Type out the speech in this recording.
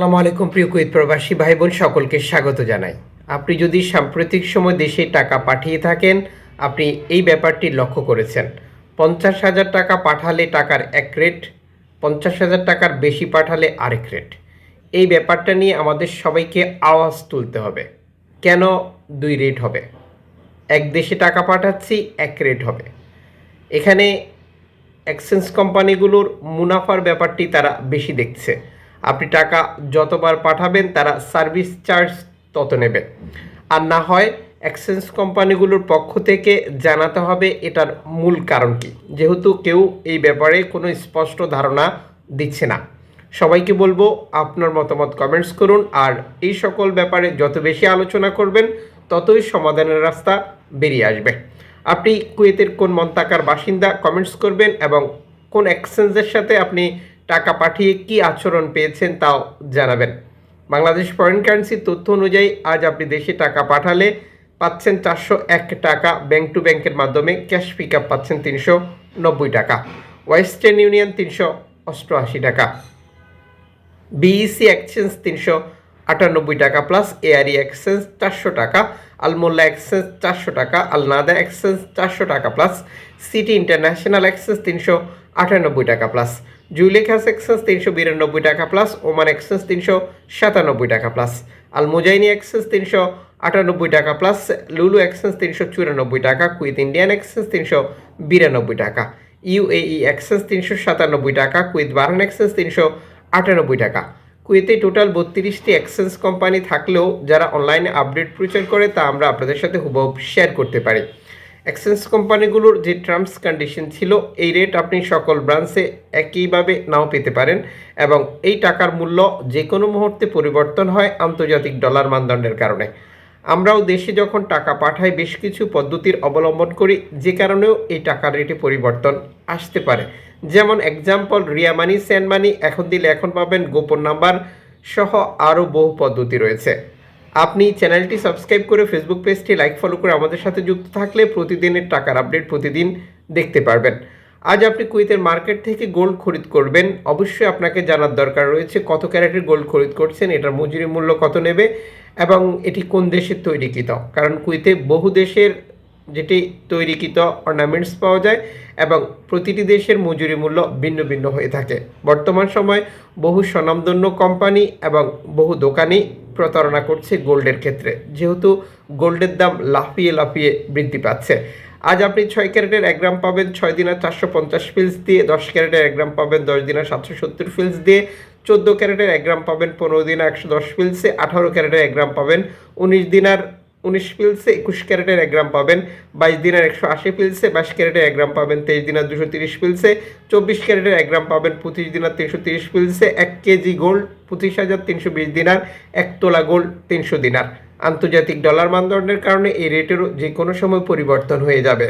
আসসালামু আলাইকুম, প্রিয় কুয়েত প্রবাসী ভাই বোন সকলকে স্বাগত জানাই। আপনি যদি সাম্প্রতিক সময় দেশে টাকা পাঠিয়ে থাকেন, আপনি এই ব্যাপারটি লক্ষ্য করেছেন। পঞ্চাশ হাজার টাকা পাঠালে টাকার এক রেট, পঞ্চাশ হাজার টাকার বেশি পাঠালে আরেক রেট। এই ব্যাপারটা নিয়ে আমাদের সবাইকে আওয়াজ তুলতে হবে। কেন দুই রেট হবে? এক দেশে টাকা পাঠাচ্ছি, এক রেট হবে। এখানে এক্সচেঞ্জ কোম্পানিগুলোর মুনাফার ব্যাপারটি তারা বেশি দেখছে। আপনি টাকা যতবার পাঠাবেন, তারা সার্ভিস চার্জ তত নেবে। আর না হয় এক্সচেঞ্জ কোম্পানিগুলোর পক্ষ থেকে জানাতে হবে এটার মূল কারণ কি। যেহেতু কেউ এই ব্যাপারে কোনো স্পষ্ট ধারণা দিচ্ছে না। সবাইকে বলব আপনার মতামত কমেন্টস করুন, আর এই সকল ব্যাপারে যত বেশি আলোচনা করবেন, ততই সমাধানের রাস্তা বেরিয়ে আসবে। আপনি কুয়েতের কোন মন্তাকার বাসিন্দা কমেন্টস করবেন এবং কোন এক্সচেঞ্জের সাথে আপনি টাকা পাঠিয়ে কি আচরণ পেয়েছেন তাও জানাবেন। বাংলাদেশ ফরেন কারেন্সির তথ্য অনুযায়ী আজ আপনি দেশে টাকা পাঠালে পাচ্ছেন চারশো এক টাকা ব্যাংক টু ব্যাংকের মাধ্যমে ক্যাশ পিক আপ পাচ্ছেন তিনশো নব্বই টাকা ওয়েস্টার্ন ইউনিয়ন তিনশো অষ্টআশি টাকা বিইসি এক্সচেঞ্জ তিনশো আটানব্বই টাকা প্লাস এআরই এক্সচেঞ্জ চারশো টাকা আলমোল্লা এক্সচেঞ্জ চারশো টাকা আলনাদা এক্সচেঞ্জ চারশো টাকা প্লাস সিটি ইন্টারন্যাশনাল এক্সচেঞ্জ তিনশো আটানব্বই টাকা প্লাস জুইলেখাস এক্সচেঞ্জ তিনশো বিরানব্বই টাকা প্লাস ওমান এক্সচেঞ্জ তিনশো সাতানব্বই টাকা প্লাস আল মুজাইনি এক্সচেঞ্জ তিনশো আটানব্বই টাকা প্লাস লুলু এক্সচেঞ্জ তিনশো চুরানব্বই টাকা কুইত ইন্ডিয়ান এক্সচেঞ্জ তিনশো বিরানব্বই টাকা ইউএই এক্সচেঞ্জ তিনশো সাতানব্বই টাকা কুইত বারান এক্সচেঞ্জ তিনশো আটানব্বই টাকা। কুয়েতে টোটাল বত্রিশটি এক্সচেঞ্জ কোম্পানি থাকলেও যারা অনলাইনে আপডেট প্রচার করে তা আমরা আপনাদের সাথে হুবহু শেয়ার করতে পারি। এক্সচেঞ্জ কোম্পানিগুলোর যে টার্মস কন্ডিশন ছিল, এই রেট আপনি সকল ব্রাঞ্চে একইভাবে নাও পেতে পারেন এবং এই টাকার মূল্য যে কোনো মুহূর্তে পরিবর্তন হয় আন্তর্জাতিক ডলার মানদণ্ডের কারণে। আমরাও দেশে যখন টাকা পাঠাই, বেশ কিছু পদ্ধতির অবলম্বন করি, যে কারণেও এই টাকার রেটে পরিবর্তন আসতে পারে। যেমন example Ria money send money, এখন দিলে এখন পাবেন, গোপন নাম্বার সহ আরও বহু পদ্ধতি রয়েছে। আপনি চ্যানেলটি সাবস্ক্রাইব করে ফেসবুক পেজটি লাইক ফলো করে আমাদের সাথে যুক্ত থাকলে প্রতিদিনের টাকার আপডেট প্রতিদিন দেখতে পারবেন। আজ আপনি কুয়েতের মার্কেট থেকে গোল্ড খরিদ করবেন। অবশ্যই আপনাকে জানার দরকার রয়েছে কত ক্যারেটের গোল্ড খরিদ করছেন এটার মজুরি মূল্য কত নেবে এবং এটি কোন দেশের তৈরিকৃত? কারণ কুয়েতে বহু দেশের যেটি তৈরিকৃত অর্নামেন্টস পাওয়া যায় এবং প্রতিটি দেশের মজুরি মূল্য ভিন্ন ভিন্ন হয়ে থাকে। বর্তমান সময় বহু স্বনামধন্য কোম্পানি এবং বহু দোকানি প্রতারণা করছে গোল্ডের ক্ষেত্রে। যেহেতু গোল্ডের দাম লাফিয়ে লাফিয়ে বৃদ্ধি পাচ্ছে। আজ আপনি ছয় ক্যারেটের এক গ্রাম পাবেন ছয় দিনের চারশো পঞ্চাশ ফিলস দিয়ে, দশ ক্যারেটের এক গ্রাম পাবেন দশ দিনের সাতশো সত্তর ফিলস দিয়ে, চোদ্দ ক্যারেটের এক গ্রাম পাবেন পনেরো দিনে একশো দশ ফিলসে, আঠারো ক্যারেটের এক গ্রাম পাবেন উনিশ দিনার উনিশ পিলসে একুশ ক্যারেটের এক গ্রাম পাবেন, বাইশ দিনের একশো আশি পিলসে বাইশ ক্যারেটের এক গ্রাম পাবেন, তেইশ দিনের দুশো তিরিশ পিলসে চব্বিশ ক্যারেটের এক গ্রাম পাবেন, পঁচিশ দিনের তিনশো তিরিশ পিলসে এক কেজি গোল্ড পঁচিশ হাজার তিনশো বিশ দিনার এক তোলা গোল্ড তিনশো দিনার। আন্তর্জাতিক ডলার মানদণ্ডের কারণে এই রেটেরও যে কোনো সময় পরিবর্তন হয়ে যাবে।